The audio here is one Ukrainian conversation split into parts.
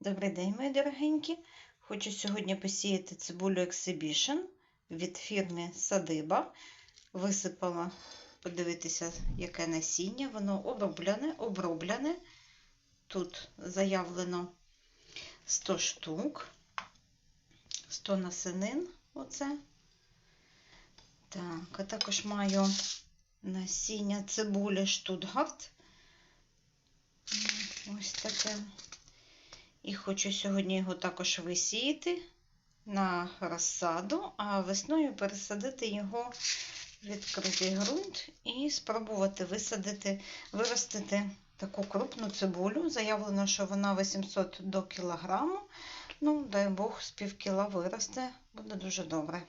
Добрий день, мої дорогенькі. Хочу сьогодні посіяти цибулю Exhibition від фірми Садиба. Висипала, подивитися, яке насіння. Воно оброблене, оброблене. Тут заявлено 100 штук, 100 насенин. Оце. Так, а також маю насіння цибулі Штутгарт. Ось таке. І хочу сьогодні його також висіяти на розсаду, а весною пересадити його в відкритий ґрунт і спробувати висадити, виростити таку крупну цибулю. Заявлено, що вона 800 до кілограму. Ну, дай Бог, з пів кіла виросте, буде дуже добре.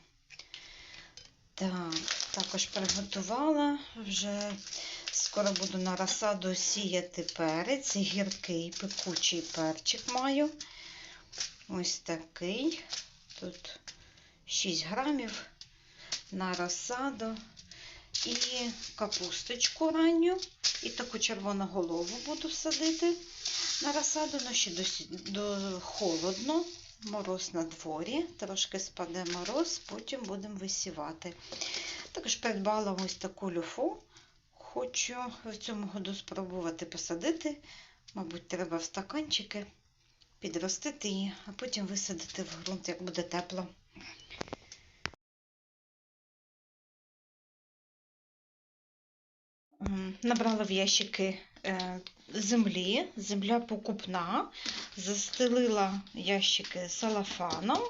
Так, також приготувала вже. Скоро буду на розсаду сіяти перець, гіркий пекучий перчик маю. Ось такий. Тут 6 грамів на розсаду. І капусточку ранню. І таку червону голову буду садити на розсаду, але ще до холодно. Мороз на дворі, трошки спаде мороз, потім будемо висівати. Також придбала ось таку люфу. Хочу в цьому году спробувати посадити. Мабуть, треба в стаканчики підростити її, а потім висадити в ґрунт, як буде тепло. Набрала в ящики е, землі, земля покупна, застелила ящики салафаном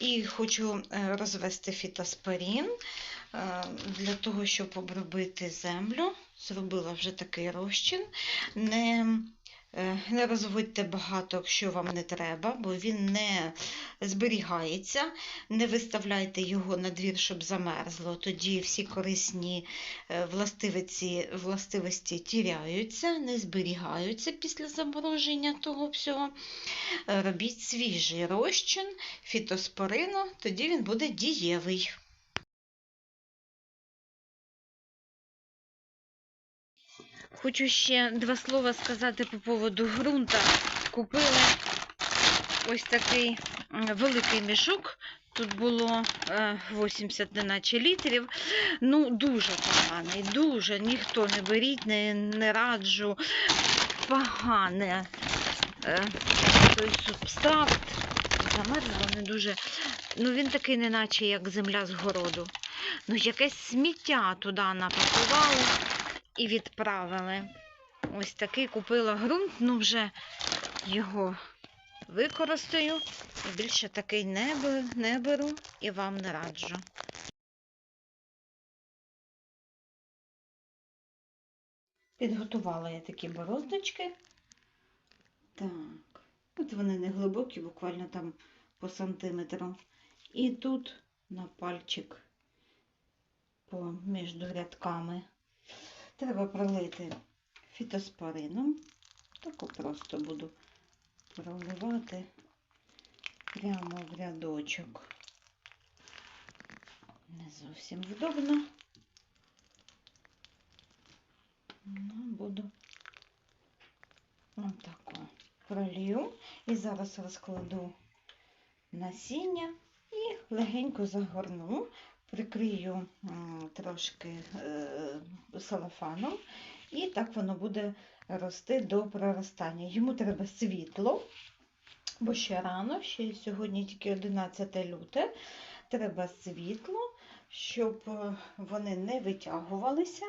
і хочу е, розвести фітоспорін для того, щоб обробити землю. Зробила вже такий розчин. Не е, не розводьте багато, якщо вам не треба, бо він не зберігається. Не виставляйте його на двір, щоб замерзло. Тоді всі корисні е, властивості властивості тіряються, не зберігаються після замороження того всього. Е, робіть свіжий розчин фітоспорину, тоді він буде дієвий. Хочу ще два слова сказати по поводу ґрунта. Купила ось такий великий мішок. Тут було 80 неначе літрів. Ну, дуже поганий, дуже. Ніхто не беріть, не, не раджу. Погане е, той субстракт. Замерзло не дуже. Ну, він такий, неначе як земля з городу. Ну, якесь сміття туди напакували і відправили. Ось такий купила ґрунт, ну вже його використаю. І більше такий не, беру і вам не раджу. Підготувала я такі бороздочки. Так, от вони не глибокі, буквально там по сантиметру. І тут на пальчик поміж рядками Треба пролити фітоспорином. Таку просто буду проливати прямо в рядочок. Не зовсім вдобно. Ну, буду отако пролью. І зараз розкладу насіння і легенько загорну прикрию трошки е, салафаном, і так воно буде рости до проростання. Йому треба світло, бо ще рано, ще сьогодні тільки 11 люте, треба світло, щоб е, вони не витягувалися,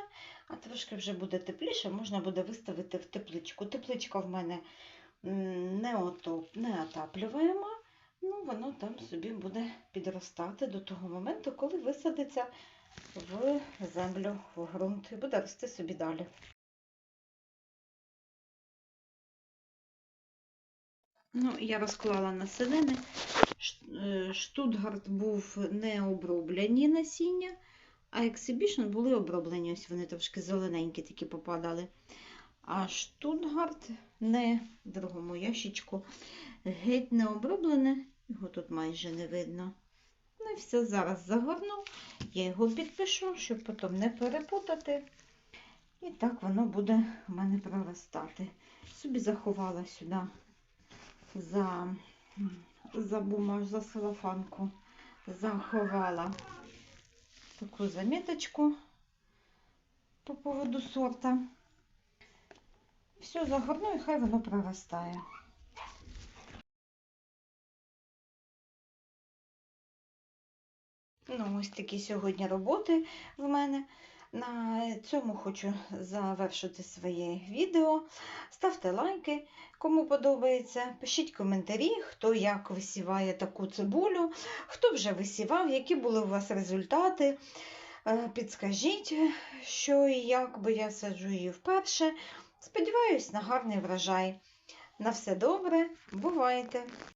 а трошки вже буде тепліше, можна буде виставити в тепличку. Тепличка в мене не, отоп, не отаплюємо ну, воно там собі буде підростати до того моменту, коли висадиться в землю, в ґрунт і буде рости собі далі. Ну, Я розклала насенини. Е, Штутгарт був не оброблені насіння, а Exhibition були оброблені. Ось вони трошки зелененькі такі попадали. А Штутгарт не в другому ящичку геть не оброблене, його тут майже не видно. Ну і все, зараз загорну, я його підпишу, щоб потім не перепутати. І так воно буде у мене проростати. Собі заховала сюди за, за бумаж, за целофанку заховала таку заміточку по поводу сорта. Все загорну і хай воно проростає. Ну, ось такі сьогодні роботи в мене. На цьому хочу завершити своє відео. Ставте лайки, кому подобається. Пишіть коментарі, хто як висіває таку цибулю, хто вже висівав, які були у вас результати. Е, Підскажіть, що і як, бо я саджу її вперше. Сподіваюсь на гарний врожай. На все добре, бувайте!